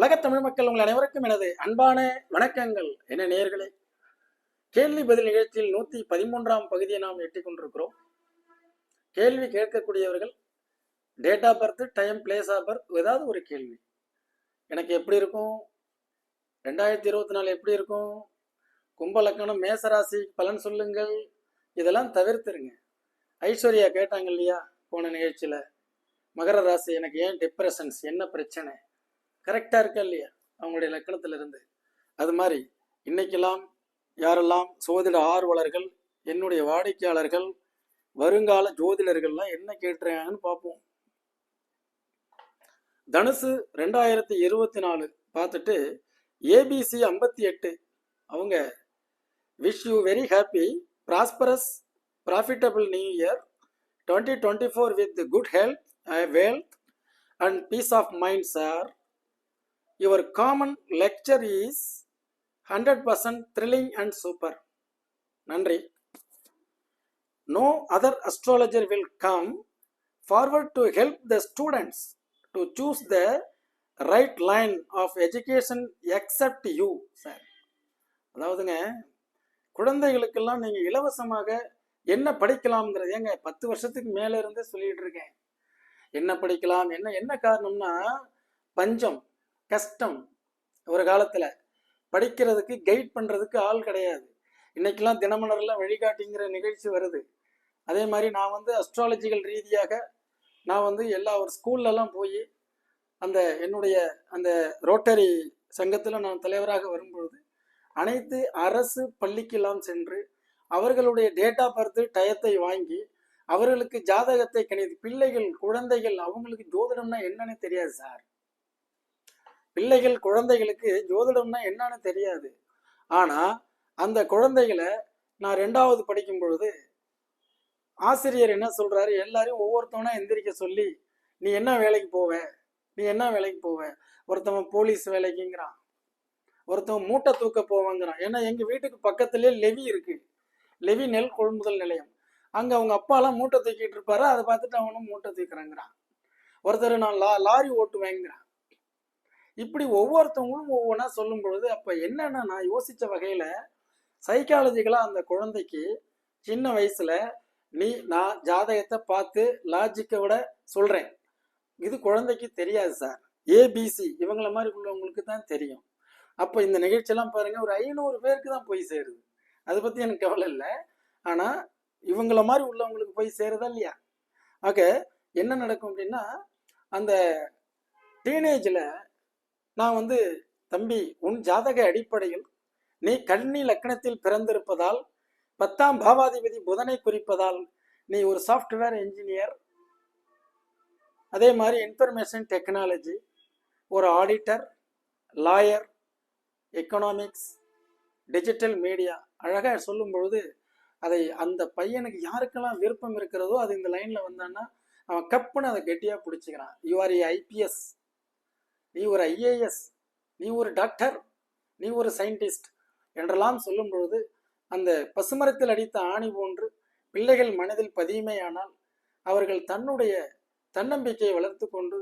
உலகத் தமிழ் மக்கள் உங்கள் அனைவருக்கும் எனது அன்பான வணக்கங்கள். என்ன நேயர்களே கேள்வி பதில் நிகழ்ச்சியில் நூத்தி பதிமூன்றாம் பகுதியை நாம் எட்டி கொண்டிருக்கிறோம். கேள்வி கேட்கக்கூடியவர்கள் date of birth time place of birth ஏதாவது ஒரு கேள்வி. எனக்கு எப்படி இருக்கும்? ரெண்டாயிரத்தி இருபத்தி நாலு எப்படி இருக்கும்? கும்பலக்கணம் மேசராசி பலன் சொல்லுங்கள். இதெல்லாம் தவிர்த்துருங்க. ஐஸ்வர்யா கேட்டாங்க இல்லையா போன நிகழ்ச்சியில? மகர ராசி எனக்கு ஏன் டிப்ரெஷன்ஸ் என்ன பிரச்சனை? கரெக்டாக இருக்கா இல்லையா? அவங்களுடைய லக்கணத்துல இருந்து அது மாதிரி இன்னைக்கெல்லாம் யாரெல்லாம் சோதிட ஆர்வலர்கள் என்னுடைய வாடிக்கையாளர்கள் வருங்கால ஜோதிடர்கள்லாம் என்ன கேட்டுறாங்கன்னு பார்ப்போம். தனுசு ரெண்டாயிரத்தி இருபத்தி நாலு பார்த்துட்டு ஏபிசி ஐம்பத்தி எட்டு. அவங்க wish you very happy prosperous profitable new year twenty twenty four with good health wealth and peace of mind sir your common lecture is hundred percent thrilling and super நன்றி. No other astrologer will come forward to help the students to choose the right line of education except you sir அதாவதுங்க குழந்தைகளுக்கெல்லாம் நீங்கள் இலவசமாக என்ன படிக்கலாம்ங்கிறது ஏங்க பத்து வருஷத்துக்கு மேலே இருந்தே சொல்லிட்டு இருக்கேன். என்ன படிக்கலாம் என்ன என்ன காரணம்னா பஞ்சம். கஷ்டம். ஒரு காலத்தில் படிக்கிறதுக்கு கைட் பண்ணுறதுக்கு ஆள் கிடையாது. இன்னைக்கெல்லாம் தினமலர்லாம் வழிகாட்டிங்கிற நிகழ்ச்சி வருது. அதே மாதிரி நான் வந்து அஸ்ட்ராலஜிக்கல் ரீதியாக நான் வந்து எல்லா ஒரு ஸ்கூல்லலாம் போய் அந்த என்னுடைய அந்த ரோட்டரி சங்கத்தில் நான் தலைவராக வரும்பொழுது அனைத்து அரசு பள்ளிக்கெல்லாம் சென்று அவர்களுடைய டேட்டா பர்த்து டயத்தை வாங்கி அவர்களுக்கு ஜாதகத்தை கணித்து பிள்ளைகள் குழந்தைகள் அவங்களுக்கு ஜோதிடம்னா என்னன்னு தெரியாது சார். பிள்ளைகள் குழந்தைகளுக்கு ஜோதிடம்னா என்னன்னு தெரியாது. ஆனா அந்த குழந்தைகளை நான் ரெண்டாவது படிக்கும் பொழுது ஆசிரியர் என்ன சொல்றாரு? எல்லாரையும் ஒவ்வொருத்தவனா எந்திரிக்க சொல்லி நீ என்ன வேலைக்கு போவ? நீ என்ன வேலைக்கு போவ? ஒருத்தவன் போலீஸ் வேலைக்குங்கிறான். ஒருத்தவன் மூட்டை தூக்க போவாங்கிறான். ஏன்னா எங்க வீட்டுக்கு பக்கத்துலயே லெவி இருக்கு. லெவி நெல் கொள்முதல் நிலையம். அங்க அவங்க அப்பாலாம் மூட்டை தூக்கிட்டு இருப்பாரு. அதை பார்த்துட்டு அவனும் மூட்டை தூக்குறேங்கிறான். ஒருத்தர் நான் லா லாரி ஓட்டுவேங்கிறான். இப்படி ஒவ்வொருத்தவங்களும் ஒவ்வொன்றா சொல்லும் பொழுது அப்போ என்னென்னா நான் யோசித்த வகையில் சைக்காலஜிக்கலாக அந்த குழந்தைக்கு சின்ன வயசில் நீ நான் ஜாதகத்தை பார்த்து லாஜிக்கை விட சொல்கிறேன் இது குழந்தைக்கு தெரியாது சார் ஏபிசி இவங்கள மாதிரி உள்ளவங்களுக்கு தான் தெரியும். அப்போ இந்த நிகழ்ச்சியெல்லாம் பாருங்கள் ஒரு ஐநூறு பேருக்கு தான் போய் சேருது. அதை பற்றி எனக்கு கவலை இல்லை. ஆனால் இவங்கள மாதிரி உள்ளவங்களுக்கு போய் சேருதா இல்லையா? ஆக என்ன நடக்கும் அப்படின்னா அந்த டீனேஜில் நான் வந்து தம்பி உன் ஜாதக அடிப்படையில் நீ கண்ணி லக்கணத்தில் பிறந்திருப்பதால் பத்தாம் பாவாதிபதி புதனை குறிப்பதால் நீ ஒரு சாஃப்ட்வேர் இன்ஜினியர் அதே மாதிரி இன்ஃபர்மேஷன் டெக்னாலஜி ஒரு auditor lawyer economics digital media அழகாக சொல்லும் பொழுது அதை அந்த பையனுக்கு யாருக்கெல்லாம் விருப்பம் இருக்கிறதோ அது இந்த லைனில் வந்தான்னா அவன் கப்புன்னு அதை கெட்டியாக பிடிச்சிக்கிறான். யூ ஆர் ஏ ஐபிஎஸ் நீ ஒரு ஐஏஎஸ் நீ ஒரு டாக்டர் நீ ஒரு சயின்டிஸ்ட் என்றெல்லாம் சொல்லும் பொழுது அந்த பசுமரத்தில் அடித்த ஆணி போன்று பிள்ளைகள் மனதில் பதியுமேயானால் அவர்கள் தன்னுடைய தன்னம்பிக்கையை வளர்த்து கொண்டு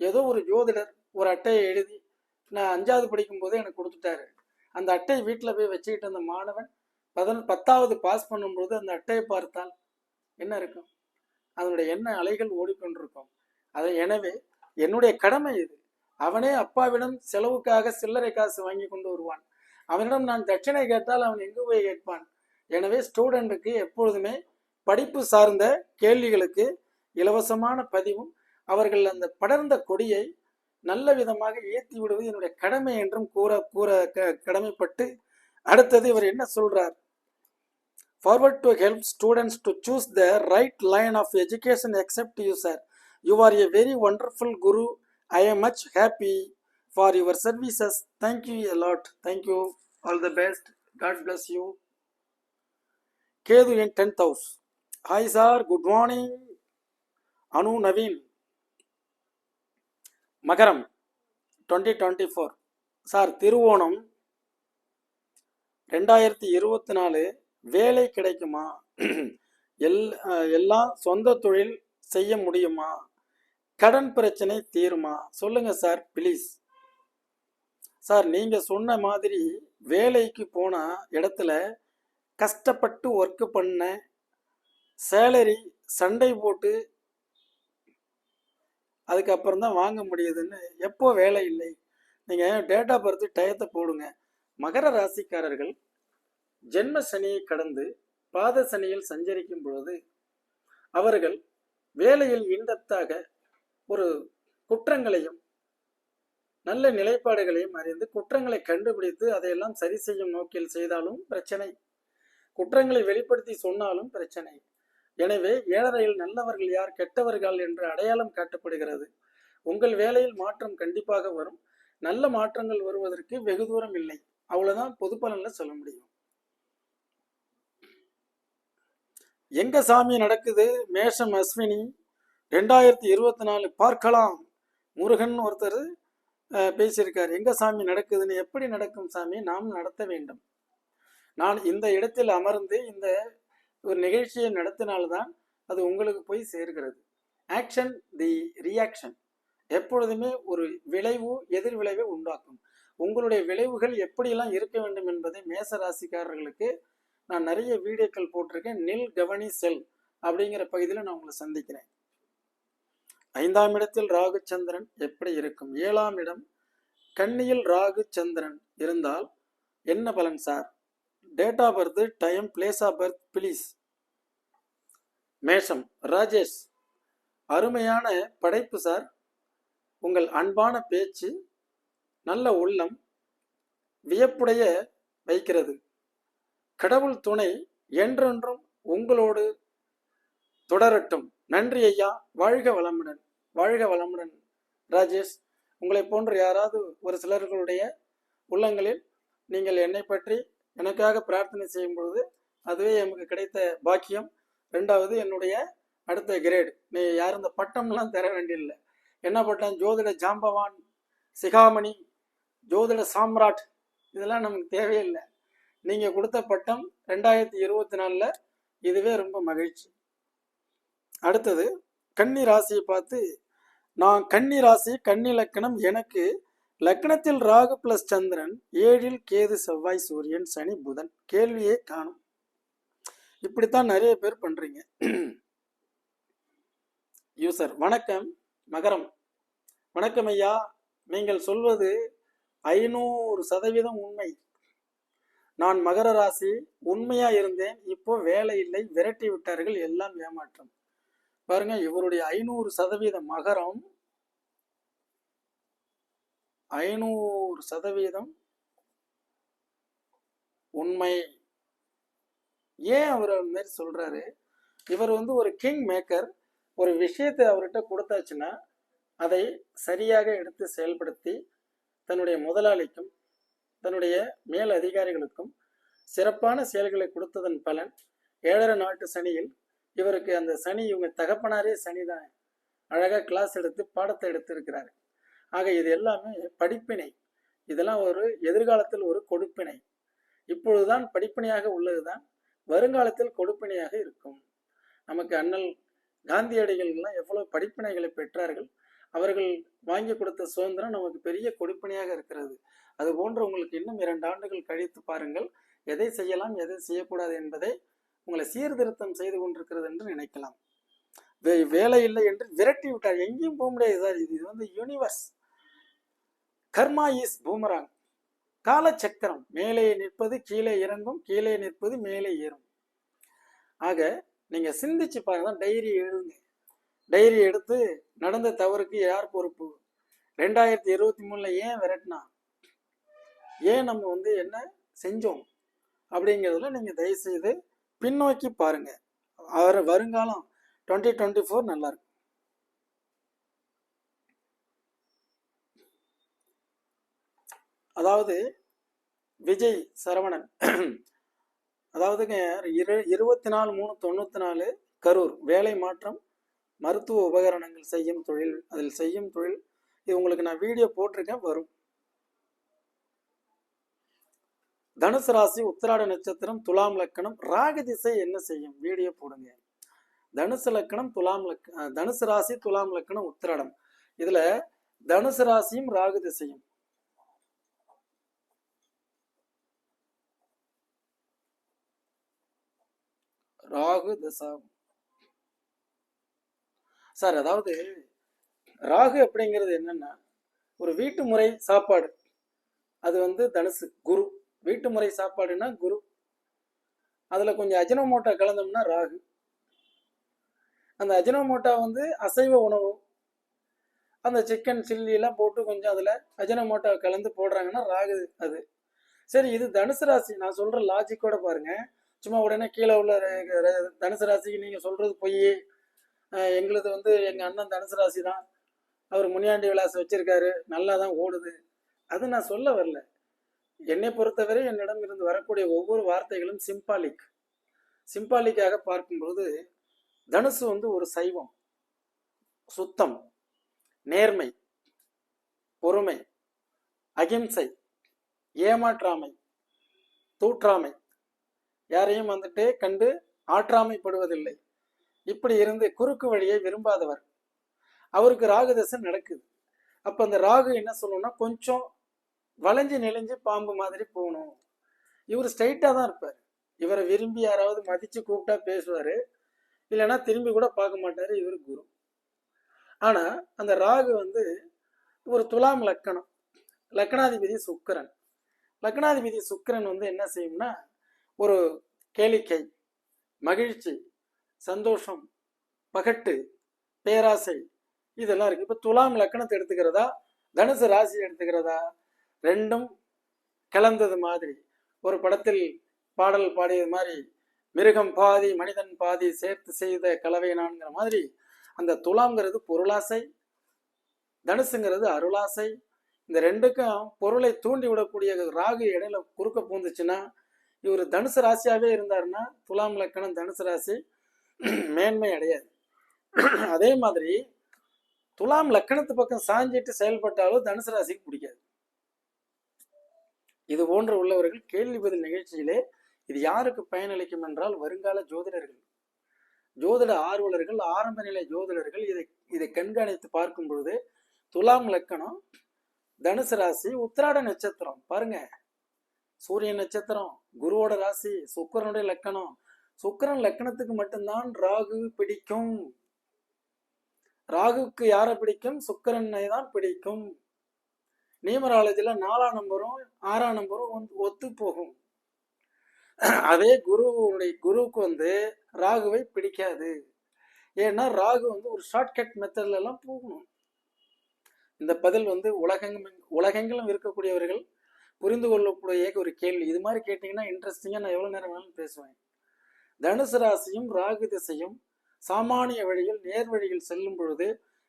ஏதோ ஒரு ஜோதிடர் ஒரு அட்டையை எழுதி நான் அஞ்சாவது படிக்கும் போதே எனக்கு கொடுத்துட்டாரு. அந்த அட்டை வீட்டில் போய் வச்சுக்கிட்டு அந்த மாணவன் பதன் பத்தாவது பாஸ் பண்ணும்போது அந்த அட்டையை பார்த்தால் என்ன இருக்கும்? அதனுடைய என்ன அலைகள் ஓடிக்கொண்டிருக்கும். அதை எனவே என்னுடைய கடமை இது. அவனே அப்பாவிடம் செலவுக்காக சில்லறை காசு வாங்கி கொண்டு வருவான். அவனிடம் நான் தட்சிணை கேட்டால் அவன் எங்கு போய் கேட்பான்? எனவே ஸ்டூடெண்ட்டுக்கு எப்பொழுதுமே படிப்பு சார்ந்த கேள்விகளுக்கு இலவசமான பதிவும் அவர்கள் அந்த படர்ந்த கொடியை நல்ல விதமாக ஏற்றி விடுவது என்னுடைய கடமை என்றும் கூற கூற க- கடமைப்பட்டு அடுத்தது இவர் என்ன சொல்றார்? Forward to help students to choose the right line of education except you sir you are a very wonderful guru I am much happy for your services thank you a lot thank you all the best God bless you Ketu in tenth house hi sir good morning Anu Naveen மகரம் twenty twenty four sir திருவோணம் ரெண்டாயிரத்தி இருபத்தி நாலு வேலை கிடைக்குமா? L எல்லாம் சொந்த தொழில் செய்ய முடியுமா? கடன் பிரச்சனை தீருமா? சொல்லுங்க சார் ப்ளீஸ் சார் நீங்க சொன்ன மாதிரி வேலைக்கு போன இடத்துல கஷ்டப்பட்டு ஒர்க் பண்ண சேலரி சண்டை போட்டு அதுக்கப்புறம் தான் வாங்க முடியுதுன்னு எப்போ வேலை இல்லை? நீங்கள் டேட் ஆஃப் பர்த் டயத்தை போடுங்க. மகர ராசிக்காரர்கள் ஜென்ம சனியை கடந்து பாத சனியில் சஞ்சரிக்கும் பொழுது அவர்கள் வேலையில் இன்பத்தாக ஒரு குற்றங்களையும் நல்ல நிலைப்பாடுகளையும் அறிந்து குற்றங்களை கண்டுபிடித்து அதையெல்லாம் சரி செய்யும் நோக்கில் செய்தாலும் பிரச்சனை. குற்றங்களை வெளிப்படுத்தி சொன்னாலும் பிரச்சனை. எனவே ஏழரையில் நல்லவர்கள் யார் கெட்டவர்கள் என்று அடையாளம் காட்டப்படுகிறது. உங்கள் வேலையில் மாற்றம் கண்டிப்பாக வரும். நல்ல மாற்றங்கள் வருவதற்கு வெகு தூரம் இல்லை. அவ்வளவுதான் பொது பலன்ல சொல்ல முடியும். எங்க சாமி நடக்குது? மேஷம் அஸ்வினி ரெண்டாயிரத்தி இருபத்தி நாலு பார்க்கலாம். முருகன் ஒருத்தர் பேசியிருக்கார். எங்க சாமி நடக்குதுன்னு எப்படி நடக்கும் சாமி? நாம் நடத்த வேண்டும். நான் இந்த இடத்தில் அமர்ந்து இந்த ஒரு நிகழ்ச்சியை நடத்தினால்தான் அது உங்களுக்கு போய் சேர்கிறது. Action the reaction. எப்பொழுதுமே ஒரு விளைவு எதிர் விளைவை உண்டாக்கும். உங்களுடைய விளைவுகள் எப்படியெல்லாம் இருக்க வேண்டும் என்பதை மேச ராசிக்காரர்களுக்கு நான் நிறைய வீடியோக்கள் போட்டிருக்கேன். நில் கவனி செல் அப்படிங்கிற பகுதியில் நான் உங்களை சந்திக்கிறேன். ஐந்தாம் இடத்தில் ராகு சந்திரன் எப்படி இருக்கும்? ஏழாம் இடம் கன்னியில் ராகு சந்திரன் இருந்தால் என்ன பலன் sir? Date of birth time place of birth please மேஷம் ராஜேஷ். அருமையான படைப்பு சார். உங்கள் அன்பான பேச்சு நல்ல உள்ளம் வியப்புடைய வைக்கிறது. கடவுள் துணை என்றென்றும் உங்களோடு தொடரட்டும். நன்றி ஐயா. வாழ்க வளமுடன். வாழ்க வளமுடன். ராஜேஷ் உங்களை போன்ற யாராவது ஒரு சிலர்களுடைய உள்ளங்களில் நீங்கள் என்னை பற்றி எனக்காக பிரார்த்தனை செய்யும் பொழுது அதுவே எமக்கு கிடைத்த பாக்கியம். ரெண்டாவது என்னுடைய அடுத்த கிரேடு நீ யாரும் இந்த பட்டம்லாம் தர வேண்டியதில்லை. என்ன பட்டம்? ஜோதிட ஜாம்பவான் சிகாமணி ஜோதிட சாம்ராட். இதெல்லாம் நமக்கு தேவையில்லை. நீங்கள் கொடுத்த பட்டம் ரெண்டாயிரத்தி இருபத்தி நாலில் இதுவே ரொம்ப மகிழ்ச்சி. அடுத்தது கன்னி ராசியை பார்த்து நான் கன்னி ராசி கன்னி லக்கணம் எனக்கு லக்னத்தில் ராகு பிளஸ் சந்திரன் ஏழில் கேது செவ்வாய் சூரியன் சனி புதன் கேள்வியே காணும். இப்படித்தான் நிறைய பேர் பண்றீங்க. யூசர் வணக்கம் மகரம். வணக்கம் ஐயா நீங்கள் சொல்வது ஐநூறு சதவீதம் உண்மை. நான் மகர ராசி உண்மையா இருந்தேன் இப்போ வேலை இல்லை விரட்டி விட்டார்கள் எல்லாம் ஏமாற்றம். பாருங்க இவருடைய ஐநூறு சதவீத மகரம் ஐநூறு சதவீதம் உண்மை. ஏன் அவர் அந்த மாதிரி சொல்றாரு? இவர் வந்து ஒரு கிங் மேக்கர் ஒரு விஷயத்தை அவர்கிட்ட கொடுத்தாச்சுன்னா அதை சரியாக எடுத்து செயல்படுத்தி தன்னுடைய முதலாளிக்கும் தன்னுடைய மேல் அதிகாரிகளுக்கும் சிறப்பான செயல்களை கொடுத்ததன் பலன் ஏழரை நாட்டு சனியில் இவருக்கு அந்த சனி இவங்க தகப்பனாரே சனி தான். அழகாக கிளாஸ் எடுத்து பாடத்தை எடுத்திருக்கிறாரு. ஆக இது எல்லாமே படிப்பினை. இதெல்லாம் ஒரு எதிர்காலத்தில் ஒரு கொடுப்பினை. இப்பொழுதுதான் படிப்பினையாக உள்ளதுதான் வருங்காலத்தில் கொடுப்பினையாக இருக்கும். நமக்கு அண்ணல் காந்தியடிகள்லாம் எவ்வளவு படிப்பினைகளை பெற்றார்கள். அவர்கள் வாங்கி கொடுத்த சுதந்திரம் நமக்கு பெரிய கொடுப்பினையாக இருக்கிறது. அது போன்று உங்களுக்கு இன்னும் இரண்டு ஆண்டுகள் கழித்து பாருங்கள் எதை செய்யலாம் எதை செய்யக்கூடாது என்பதை உங்களை சீர்திருத்தம் செய்து கொண்டிருக்கிறது என்று நினைக்கலாம். வே- வேலை இல்லை என்று விரட்டி விட்டார். எங்கேயும் போக முடியாது சார். இது இது வந்து யூனிவர்ஸ் கர்மா இஸ் பூமராங் காலச்சக்கரம். மேலே நிற்பது கீழே இறங்கும். கீழே நிற்பது மேலே ஏறும். ஆக நீங்க சிந்திச்சு பாருங்க. டைரி எழுதுங்க. டைரி எடுத்து நடந்த தவறுக்கு யார் பொறுப்பு? ரெண்டாயிரத்தி இருபத்தி மூணுல ஏன் விரட்டினா? ஏன் நம்ம வந்து என்ன செஞ்சோம்? அப்படிங்கிறதுல நீங்க தயவு செய்து பின்னோக்கி பாருங்க. அவர் வருங்காலம் டுவெண்ட்டி டுவெண்ட்டி ஃபோர் நல்லா இருக்கும் அதாவது விஜய் சரவணன் அதாவதுங்க இரு இருபத்தி நாலு மூணு தொண்ணூற்றி நாலு கரூர் வேலை மாற்றம் மருத்துவ உபகரணங்கள் செய்யும் தொழில் அதில் செய்யும் தொழில் இது உங்களுக்கு நான் வீடியோ போட்டிருக்கேன் வரும். தனுசு ராசி உத்திராட நட்சத்திரம் துலாம் லக்கணம் ராகு திசை என்ன செய்யும்? வீடியோ போடுங்க. தனுசு லக்கணம் துலாம் லக் தனுசு ராசி துலாம் லக்கணம் உத்திராடம். இதுல தனுசு ராசியும் ராகு திசையும். ராகு தசா. சார் அதாவது ராகு அப்படிங்கிறது என்னன்னா ஒரு வீட்டு முறை சாப்பாடு. அது வந்து தனுசு குரு. வீட்டு முறை சாப்பாடுனா குரு. அதில் கொஞ்சம் அஜினோமோட்டோ கலந்தோம்னா ராகு. அந்த அஜினோமோட்டா வந்து அசைவ உணவு. அந்த சிக்கன் சில்லிலாம் போட்டு கொஞ்சம் அதில் அஜினோமோட்டோ கலந்து போடுறாங்கன்னா ராகு அது. சரி இது தனுசு ராசி. நான் சொல்கிற லாஜிக்கோட பாருங்கள் சும்மா உடனே கீழே உள்ள தனுசு ராசிக்கு நீங்கள் சொல்கிறது பொய் எங்களது எங்களுது வந்து எங்கள் அண்ணன் தனுசு ராசி தான் அவர் முனியாண்டி விலாசம் வச்சுருக்காரு. நல்லா தான் ஓடுது. அது நான் சொல்ல வரல. என்னை பொறுத்தவரை என்னிடம் இருந்து வரக்கூடிய ஒவ்வொரு வார்த்தைகளும் சிம்பாலிக் சிம்பாலிக்காக பார்க்கும்போது தனுசு வந்து ஒரு சைவம். சுத்தம் நேர்மை பொறுமை அகிம்சை ஏமாற்றாமை தூற்றாமை. யாரையும் வந்துட்டு கண்டு ஆற்றாமைப்படுவதில்லை. இப்படி இருந்து குறுக்கு வழியை விரும்பாதவர். அவருக்கு ராகு தசை நடக்குது. அப்ப அந்த ராகு என்ன சொல்லணும்னா கொஞ்சம் வளைஞ்சு நெளிஞ்சு பாம்பு மாதிரி போகணும். இவர் ஸ்ட்ரைட்டாக தான் இருப்பார். இவரை விரும்பி யாராவது மதித்து கூப்பிட்டா பேசுவார். இல்லைன்னா திரும்பி கூட பார்க்க மாட்டார் இவர் குரு. ஆனால் அந்த ராகு வந்து ஒரு துலாம் லக்கணம். லக்னாதிபதி சுக்கிரன். லக்னாதிபதி சுக்கரன் வந்து என்ன செய்யும்னா ஒரு கேளிக்கை மகிழ்ச்சி சந்தோஷம் பகட்டு பேராசை இதெல்லாம் இருக்குது இப்போ துலாம் லக்கணத்தை எடுத்துக்கிறதா? தனுசு ராசி எடுத்துக்கிறதா? ரெண்டும் கலந்தது மாதிரி. ஒரு படத்தில் பாடல் பாடியது மாதிரி மிருகம் பாதி மனிதன் பாதி சேர்த்து செய்த கலவை நான்கிற மாதிரி அந்த துலாம்ங்கிறது பொருளாசை தனுசுங்கிறது அருளாசை. இந்த ரெண்டுக்கும் பொருளை தூண்டி விடக்கூடிய ராகு இடையில குறுக்க பூந்துச்சுன்னா இவர் தனுசு ராசியாவே இருந்தாருன்னா துலாம் லக்கணம் தனுசு ராசி மேன்மை அடையாது. அதே மாதிரி துலாம் லக்கணத்து பக்கம் சாஞ்சிட்டு செயல்பட்டாலும் தனுசு ராசிக்கு பிடிக்காது. இது போன்ற உள்ளவர்கள் கேள்வி பதில் நிகழ்ச்சியிலே இது யாருக்கு பயனளிக்கும் என்றால் வருங்கால ஜோதிடர்கள். ஜோதிட ஆர்வலர்கள் ஆரம்ப நிலை ஜோதிடர்கள் இதை இதை கண்காணித்து பார்க்கும் பொழுது துலாம் லக்கணம் தனுசு ராசி உத்திராட நட்சத்திரம். பாருங்க. சூரிய நட்சத்திரம் குருவோட ராசி சுக்கிரனுடைய லக்கணம். சுக்கிரன் லக்கணத்துக்கு மட்டும்தான் ராகு பிடிக்கும். ராகுக்கு யாரை பிடிக்கும்? சுக்கிரனை தான் பிடிக்கும். நியூமராலஜில நாலாம் நம்பரும் ஆறாம் நம்பரும் வந்து ஒத்து போகும் அதே குருவுடைய குருவுக்கு வந்து ராகுவை பிடிக்காது. ஏன்னா ராகு வந்து ஒரு ஷார்ட்கட் மெத்தட்ல எல்லாம் போகணும். இந்த பதில் வந்து உலகெங்கும் உலகெங்கிலும் இருக்கக்கூடியவர்கள் புரிந்து கொள்ளக்கூடிய ஒரு கேள்வி. இது மாதிரி கேட்டிங்கன்னா இன்ட்ரெஸ்டிங்காக நான் எவ்வளோ நேரம் வேணாலும் பேசுவேன். தனுசு ராசியும் ராகு திசையும் சாமானிய வழியில் நேர் வழியில் செல்லும் பொழுது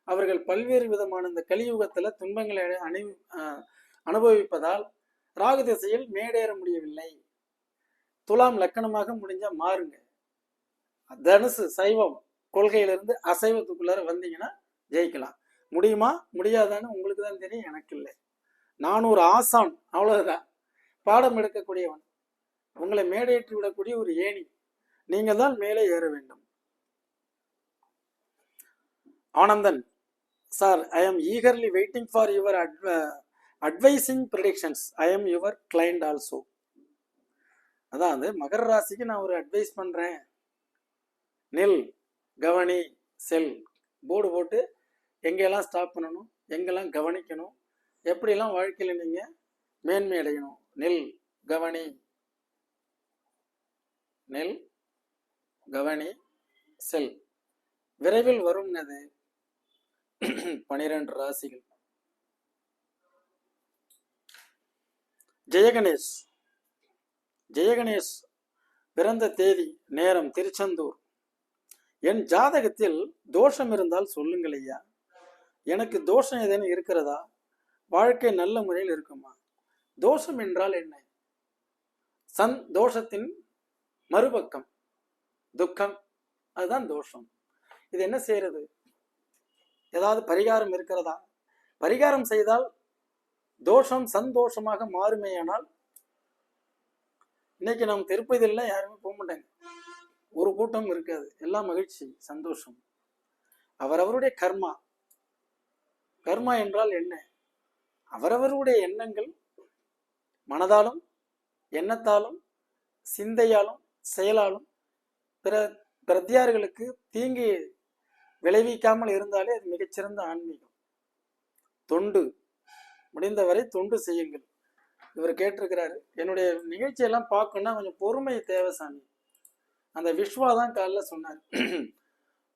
அவர்கள் பல்வேறு விதமான இந்த கலியுகத்துல துன்பங்களை அணி அனுபவிப்பதால் ராகு திசையில் மேடேற முடியவில்லை. துலாம் லக்கணமாக முடிஞ்சா மாறுங்க. தனுசு சைவம் கொள்கையிலிருந்து அசைவத்துக்குள்ளார வந்தீங்கன்னா ஜெயிக்கலாம். முடியுமா? முடியாதான்னு உங்களுக்கு தான் தெரியும் எனக்கு இல்லை. நான் ஒரு ஆசான் அவ்வளவுதான். பாடம் எடுக்கக்கூடியவன். உங்களை மேடையேற்றி விடக்கூடிய ஒரு ஏணி. நீங்க தான் மேலே ஏற வேண்டும். Anandan sir I am eagerly waiting for your advising predictions I am your client also அதான் அது. மகர ராசிக்கு நான் ஒரு அட்வைஸ் பண்ணுறேன் நில் கவனி செல். போர்டு போட்டு எங்கெல்லாம் ஸ்டாப் பண்ணணும் எங்கெல்லாம் கவனிக்கணும் எப்படிலாம் வாழ்க்கையில் நீங்கள் மேன்மை அடையணும். நில் கவனி நெல் கவனி செல். விரைவில் வரும் அது பனிரெண்டு ராசிகள். ஜெயகணேஷ். ஜெயகணேஷ் பிறந்த தேதி நேரம் திருச்செந்தூர். என் ஜாதகத்தில் தோஷம் இருந்தால் சொல்லுங்கள் ஐயா. எனக்கு தோஷம் ஏதேனும் இருக்கிறதா? வாழ்க்கை நல்ல முறையில் இருக்குமா? தோஷம் என்றால் என்ன? சந் தோஷத்தின் மறுபக்கம். துக்கம். அதுதான் தோஷம். இது என்ன செய்யறது ஏதாவது பரிகாரம் இருக்கிறதா? பரிகாரம் செய்தால் தோஷம் சந்தோஷமாக மாறுமேயானால் இன்னைக்கு நம்ம திருப்பதியில் யாருமே போக மாட்டாங்க. ஒரு கூட்டம் இருக்காது. எல்லாம் மகிழ்ச்சி சந்தோஷம். அவரவருடைய கர்மா. கர்மா என்றால் என்ன? அவரவருடைய எண்ணங்கள் மனதாலும் எண்ணத்தாலும் சிந்தையாலும் செயலாலும் பிற பிரத்தியார்களுக்கு தீங்கு விளைவிக்காமல் இருந்தாலே அது மிகச்சிறந்த ஆன்மீகம். தொண்டு. முடிந்தவரை தொண்டு செய்யுங்கள். இவர் கேட்டிருக்கிறாரு என்னுடைய நிகழ்ச்சியெல்லாம் பார்க்கணும்னா கொஞ்சம் பொறுமை தேவை சாமி. அந்த விஸ்வா தான் காலைல சொன்னார்.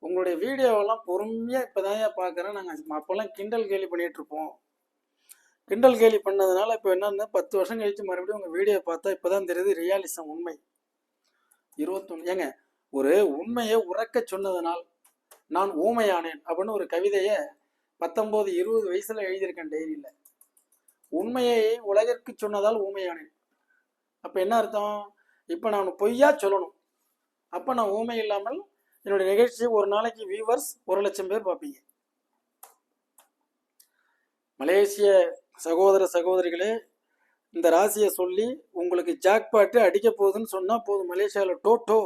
உங்களுடைய வீடியோவெல்லாம் பொறுமையாக இப்போ தான் பார்க்குறேன் நாங்கள் அப்போல்லாம் கிண்டல் கேலி பண்ணிட்டு இருப்போம் கிண்டல் கேலி பண்ணதுனால இப்போ என்னன்னா பத்து வருஷம் கழித்து மறுபடியும் உங்கள் வீடியோ பார்த்தா இப்போ தான் தெரியுது ரியாலிசம் உண்மை. இருபத்தொன்று ஏங்க ஒரு உண்மையை உறக்க சொன்னதனால் நான் ஊமையானேன் அப்படின்னு ஒரு கவிதையை பத்தொம்போது இருபது வயசில் எழுதியிருக்கேன் டைரியில் உண்மையை உலகிற்கு சொன்னதால் ஊமையானேன். அப்போ என்ன அர்த்தம்? இப்போ நான் பொய்யா சொல்லணும். அப்போ நான் ஊமை இல்லாமல் என்னுடைய நிகழ்ச்சி ஒரு நாளைக்கு வியூவர்ஸ் ஒரு லட்சம் பேர் பார்ப்பீங்க. மலேசிய சகோதர சகோதரிகளே இந்த ராசியை சொல்லி உங்களுக்கு ஜாக்பாட்டு அடிக்க போகுதுன்னு சொன்னால் போதும். மலேசியாவில் டோட்டோ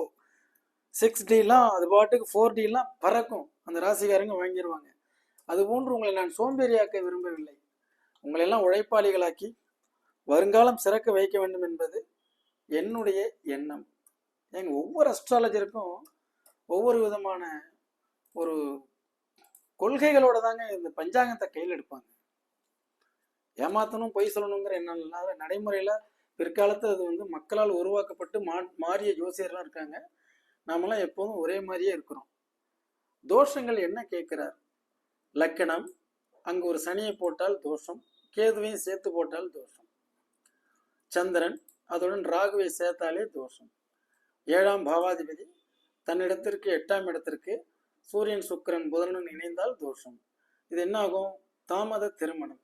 சிக்ஸ் டிலாம் அது பாட்டுக்கு ஃபோர் டிலாம் பறக்கும். அந்த ராசிக்காரங்க வாங்கிடுவாங்க அது போன்று உங்களை நான் சோம்பேறியாக்க விரும்பவில்லை. உங்களை எல்லாம் உழைப்பாளிகளாக்கி வருங்காலம் சிறக்க வைக்க வேண்டும் என்பது என்னுடைய எண்ணம். எங்கள் ஒவ்வொரு அஸ்ட்ராலஜருக்கும் ஒவ்வொரு விதமான ஒரு கொள்கைகளோட தாங்க இந்த பஞ்சாங்கத்தை கையில் எடுப்பாங்க. ஏமாத்தணும் பொய் சொல்லணுங்கிற எண்ணம் இல்லாத நடைமுறையில் பிற்காலத்தில் அது வந்து மக்களால் உருவாக்கப்பட்டு மா மாறிய ஜோசியர்லாம் இருக்காங்க. நாமெல்லாம் எப்போதும் ஒரே மாதிரியே இருக்கிறோம். தோஷங்கள் என்ன கேட்கிறார்? லக்கணம் அங்கு ஒரு சனியை போட்டால் தோஷம் கேதுவையும் சேர்த்து போட்டால் தோஷம். சந்திரன் அதுடன் ராகுவை சேர்த்தாலே தோஷம். ஏழாம் பாவாதிபதி தன்னிடத்திற்கு எட்டாம் இடத்திற்கு சூரியன் சுக்கிரன் புதனுடன் இணைந்தால் தோஷம். இது என்ன ஆகும்? தாமத திருமணம்.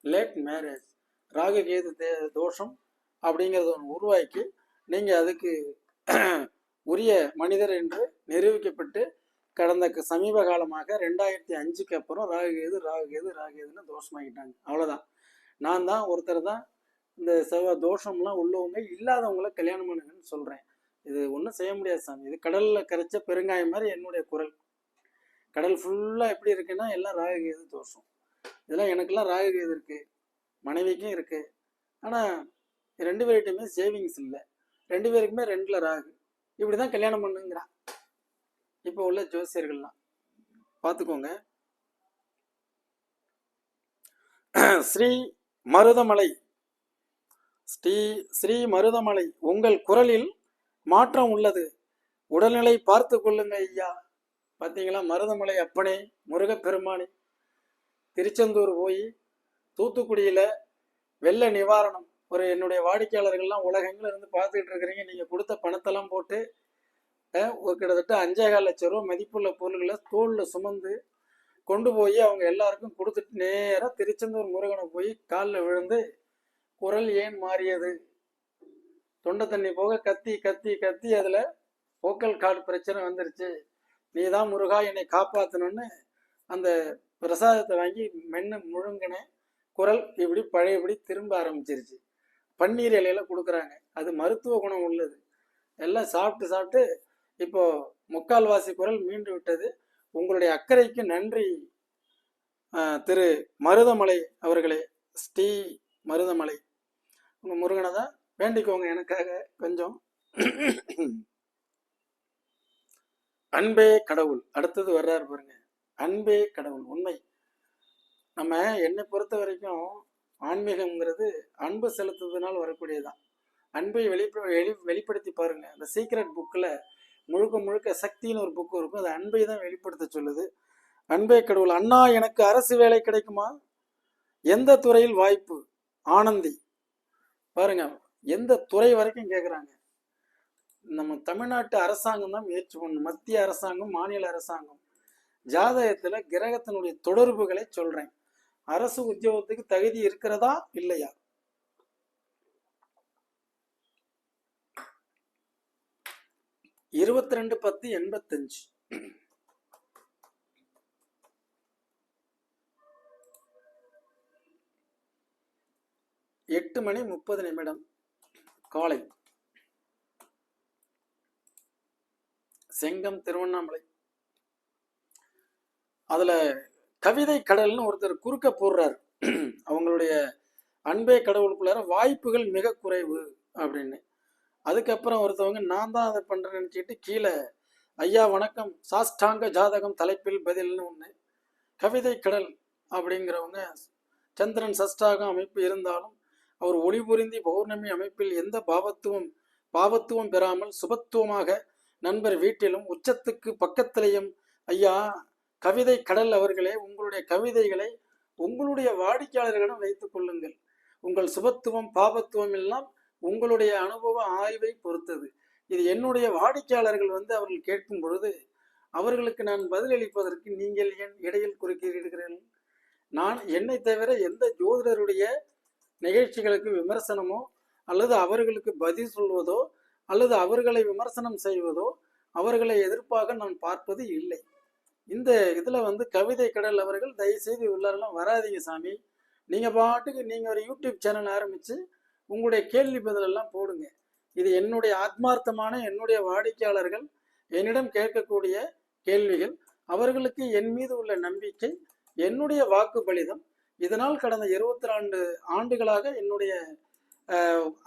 லேட் மேரேஜ் ராகு கேது தே- தோஷம் அப்படிங்கிறத ஒன்று உருவாக்கி நீங்கள் அதுக்கு உரிய மனிதர் என்று நிரூபிக்கப்பட்டு கடந்த க- சமீப காலமாக ரெண்டாயிரத்தி அஞ்சுக்கு அப்புறம் ராகு கேது ராகு கேது தோஷமாகிட்டாங்க அவ்வளோதான் நான் தான் ஒருத்தர் தான் இந்த செவ்வாய் தோஷம்லாம் உள்ளவங்க இல்லாதவங்கள கல்யாணம் பண்ணுங்கன்னு சொல்கிறேன் இது ஒன்றும் செய்ய முடியாது சாமி. இது கடலில் கரைச்ச பெருங்காயம் மாதிரி என்னுடைய குரல். கடல் ஃபுல்லாக எப்படி இருக்குன்னா எல்லாம் ராகுகேது தோஷம். இதெல்லாம் எனக்கெல்லாம் ராகு கேது மனைவிக்கும் இருக்குது ஆனால் ரெண்டு பேர்கிட்டையுமே சேவிங்ஸ் இல்லை. ரெண்டு பேருக்குமே ரெண்டில் ராகு. இப்படி தான் கல்யாணம் பண்ணுங்கிறான். இப்போ உள்ள ஜோசியர்கள்லாம். பார்த்துக்கோங்க ஸ்ரீ மருதமலை. ஸ்ரீ ஸ்ரீ மருதமலை உங்கள் குரலில் மாற்றம் உள்ளது. உடல்நிலை பார்த்து கொள்ளுங்க ஐயா. பார்த்தீங்களா மருதமலை அப்பனே முருகப்பெருமானி. திருச்செந்தூர் போய் தூத்துக்குடியில் வெள்ள நிவாரணம். ஒரு என்னுடைய வாடிக்கையாளர்கள்லாம் உலகெங்கிலும் இருந்து பார்த்துக்கிட்டு இருக்கிறீங்க நீங்கள் கொடுத்த பணத்தெல்லாம் போட்டு ஒரு கிட்டத்தட்ட அஞ்சேகால் லட்ச ரூபா மதிப்புள்ள பொருள்களை தோளில் சுமந்து கொண்டு போய் அவங்க எல்லாருக்கும் கொடுத்துட்டு நேராக திருச்செந்தூர் முருகனை போய் காலில் விழுந்து குரல் ஏன் மாறியது? தொண்டை தண்ணி போக கத்தி கத்தி கத்தி அதில் vocal கார்டு பிரச்சனை வந்துருச்சு. நீ தான் முருகா என்னை காப்பாற்றணும்னு அந்த பிரசாதத்தை வாங்கி மென்னு முழுங்கின குரல் இப்படி பழையபடி திரும்ப ஆரம்பிச்சிருச்சு. பன்னீர் இலையில கொடுக்குறாங்க. அது மருத்துவ குணம் உள்ளது. எல்லாம் சாப்பிட்டு சாப்பிட்டு இப்போ முக்கால்வாசி குரல் மீண்டு விட்டது. உங்களுடைய அக்கறைக்கு நன்றி திரு மருதமலை அவர்களே ஸ்ரீ மருதமலை. உங்க முருகனை தான் வேண்டிக்கோங்க எனக்காக கொஞ்சம். அன்பே கடவுள். அடுத்தது வர்றாரு பாருங்க. அன்பே கடவுள். உண்மை. நம்ம என்னை பொறுத்த வரைக்கும் ஆன்மீகம்ங்கிறது அன்பு செலுத்துவதனால் வரக்கூடியதுதான். அன்பை வெளிப்ப வெளி வெளிப்படுத்தி பாருங்க. அந்த சீக்ரெட் புக்கில் முழுக்க முழுக்க சக்தின்னு ஒரு புக்கு இருக்கும். அது அன்பை தான் வெளிப்படுத்த சொல்லுது. அன்பே கடவுள். அண்ணா எனக்கு அரசு வேலை கிடைக்குமா? எந்த துறையில் வாய்ப்பு? ஆனந்தி. பாருங்க எந்த துறை வரைக்கும் கேட்குறாங்க நம்ம தமிழ்நாட்டு அரசாங்கம் தான் முயற்சி பண்ணணும். மத்திய அரசாங்கம் மாநில அரசாங்கம். ஜாதகத்தில் கிரகத்தினுடைய தொடர்புகளை சொல்கிறேன் அரசு உத்தியோகத்துக்கு தகுதி இருக்கிறதா இல்லையா? இருபத்தி ரெண்டு பத்து எண்பத்தஞ்சு. எட்டு மணி முப்பது நிமிடம். காலை. செங்கம் திருவண்ணாமலை. அதுல கவிதை கடல்னு ஒருத்தர் குறுக்க போடுறாரு. அவங்களுடைய அன்பே கடவுளுக்குள்ளார வாய்ப்புகள் மிக குறைவு அப்படின்னு. அதுக்கப்புறம் ஒருத்தவங்க நான் தான் அதை பண்ணுறேன்னு நினச்சிக்கிட்டு கீழே ஐயா வணக்கம். சாஷ்டாங்க ஜாதகம் தலைப்பில் பதில்னு ஒன்று கவிதை கடல் அப்படிங்கிறவங்க சந்திரன் சஷ்டாகம் அமைப்பு இருந்தாலும் அவர் ஒளிபுரிந்தி பௌர்ணமி அமைப்பில் எந்த பாவத்துவம் பாவத்துவம் பெறாமல் சுபத்துவமாக நண்பர் வீட்டிலும் உச்சத்துக்கு பக்கத்திலையும் ஐயா கவிதை கடல் அவர்களே உங்களுடைய கவிதைகளை உங்களுடைய வாடிக்கையாளர்களிடம் வைத்துக் கொள்ளுங்கள். உங்கள் சுபத்துவம் பாபத்துவம் எல்லாம் உங்களுடைய அனுபவ ஆய்வை பொறுத்தது. இது என்னுடைய வாடிக்கையாளர்கள் வந்து அவர்கள் கேட்கும் பொழுது அவர்களுக்கு நான் பதிலளிப்பதற்கு நீங்கள் ஏன் இடையில் குறுக்கிறீர்கள் நான் என்னை தவிர எந்த ஜோதிடருடைய நிகழ்ச்சிகளுக்கு விமர்சனமோ அல்லது அவர்களுக்கு பதில் சொல்வதோ அல்லது அவர்களை விமர்சனம் செய்வதோ அவர்களை எதிர்ப்பாக நான் பார்ப்பது இல்லை. இந்த இதில் வந்து கவிதை கடல் அவர்கள் தயவுசெய்து உள்ளாரெல்லாம் வராதீங்க சாமி. நீங்கள் பாட்டுக்கு நீங்கள் ஒரு யூடியூப் சேனல் ஆரம்பித்து உங்களுடைய கேள்வி பதிலெல்லாம் போடுங்க. இது என்னுடைய ஆத்மார்த்தமான என்னுடைய வாடிக்கையாளர்கள் என்னிடம் கேட்கக்கூடிய கேள்விகள். அவர்களுக்கு என் மீது உள்ள நம்பிக்கை என்னுடைய வாக்கு பலிதம். இதனால் கடந்த இருபத்தி ரெண்டு ஆண்டுகளாக என்னுடைய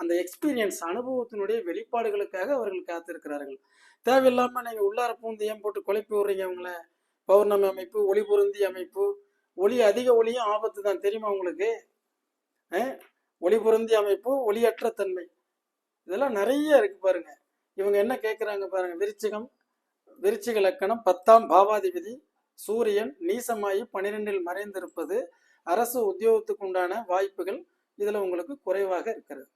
அந்த எக்ஸ்பீரியன்ஸ் அனுபவத்தினுடைய வெளிப்பாடுகளுக்காக அவர்கள் காத்திருக்கிறார்கள். தேவையில்லாமல் நீங்கள் உள்ளார பூந்து ஏன் போட்டு குழப்பி விடுறீங்க அவங்கள பௌர்ணமி அமைப்பு ஒளி பொருந்தி அமைப்பு ஒளி அதிக ஒளியும் ஆபத்து தான். தெரியுமா உங்களுக்கு? ஒளி பொருந்தி அமைப்பு ஒளியற்ற தன்மை. இதெல்லாம் நிறைய இருக்கு பாருங்க. இவங்க என்ன கேட்குறாங்க பாருங்க. விருச்சிகம் விருச்சிக லக்கணம் பத்தாம் பாவாதிபதி. சூரியன் நீசமாயி பனிரெண்டில் மறைந்திருப்பது அரசு உத்தியோகத்துக்கு உண்டான வாய்ப்புகள் இதுல உங்களுக்கு குறைவாக இருக்கிறது.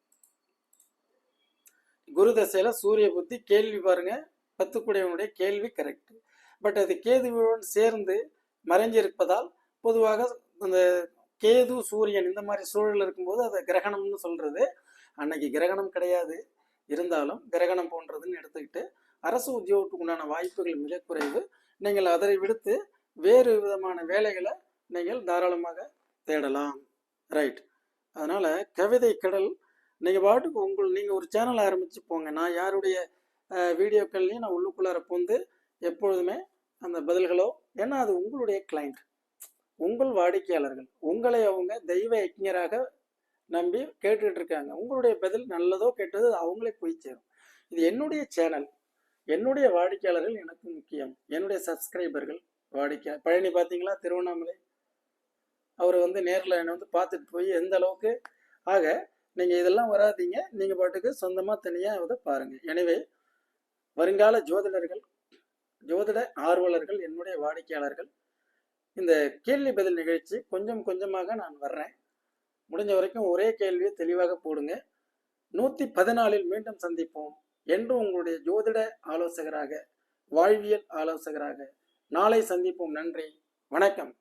குரு தசையில சூரிய புத்தி கேள்வி பாருங்க. பத்துக்குடையவனுடைய கேள்வி கரெக்ட் பட் அது கேதுவுடன் சேர்ந்து மறைஞ்சிருப்பதால் பொதுவாக அந்த கேது சூரியன் இந்த மாதிரி சூழல் இருக்கும்போது அதை கிரகணம்னு சொல்றது. அன்னைக்கு கிரகணம் கிடையாது. இருந்தாலும் கிரகணம் போன்றதுன்னு எடுத்துக்கிட்டு அரசு உத்தியோகத்துக்கு உண்டான வாய்ப்புகள் மிக குறைவு. நீங்கள் அதை விடுத்து வேறு விதமான வேலைகளை நீங்கள் தாராளமாக தேடலாம். ரைட். அதனால கவிதை கடல் நீங்கள் பாட்டுக்கு உங்கள் நீங்கள் ஒரு சேனல் ஆரம்பித்து போங்க. நான் யாருடைய வீடியோக்கள்லையும் நான் உள்ளுக்குள்ளார புந்து எப்பொழுதுமே அந்த பதில்களோ ஏன்னா அது உங்களுடைய கிளைண்ட் உங்கள் வாடிக்கையாளர்கள் உங்களை அவங்க தெய்வ யജ്ஞராக நம்பி கேட்டுக்கிட்டு இருக்காங்க உங்களுடைய பதில் நல்லதோ கெட்டதோ அவங்களே போய் சேரும். இது என்னுடைய சேனல் என்னுடைய வாடிக்கையாளர்கள் எனக்கு முக்கியம். என்னுடைய சப்ஸ்கிரைபர்கள் வாடிக்கை பழனி பார்த்தீங்களா? திருவண்ணாமலை. அவர் வந்து நேரில் என்னை வந்து பார்த்துட்டு போய் எந்த அளவுக்கு ஆக நீங்கள் இதெல்லாம் வராதீங்க. நீங்கள் பாட்டுக்கு சொந்தமாக தனியாக அதை பாருங்கள் எனவே வருங்கால ஜோதிடர்கள் ஜோதிட ஆர்வலர்கள் என்னுடைய வாடிக்கையாளர்கள் இந்த கேள்வி பதில் நிகழ்ச்சி கொஞ்சம் கொஞ்சமாக நான் வர்றேன். முடிஞ்ச வரைக்கும் ஒரே கேள்வியை தெளிவாக போடுங்க. நூற்றி பதினாலில் மீண்டும் சந்திப்போம் என்று உங்களுடைய ஜோதிட ஆலோசகராக வாழ்வியல் ஆலோசகராக நாளை சந்திப்போம். நன்றி. வணக்கம்.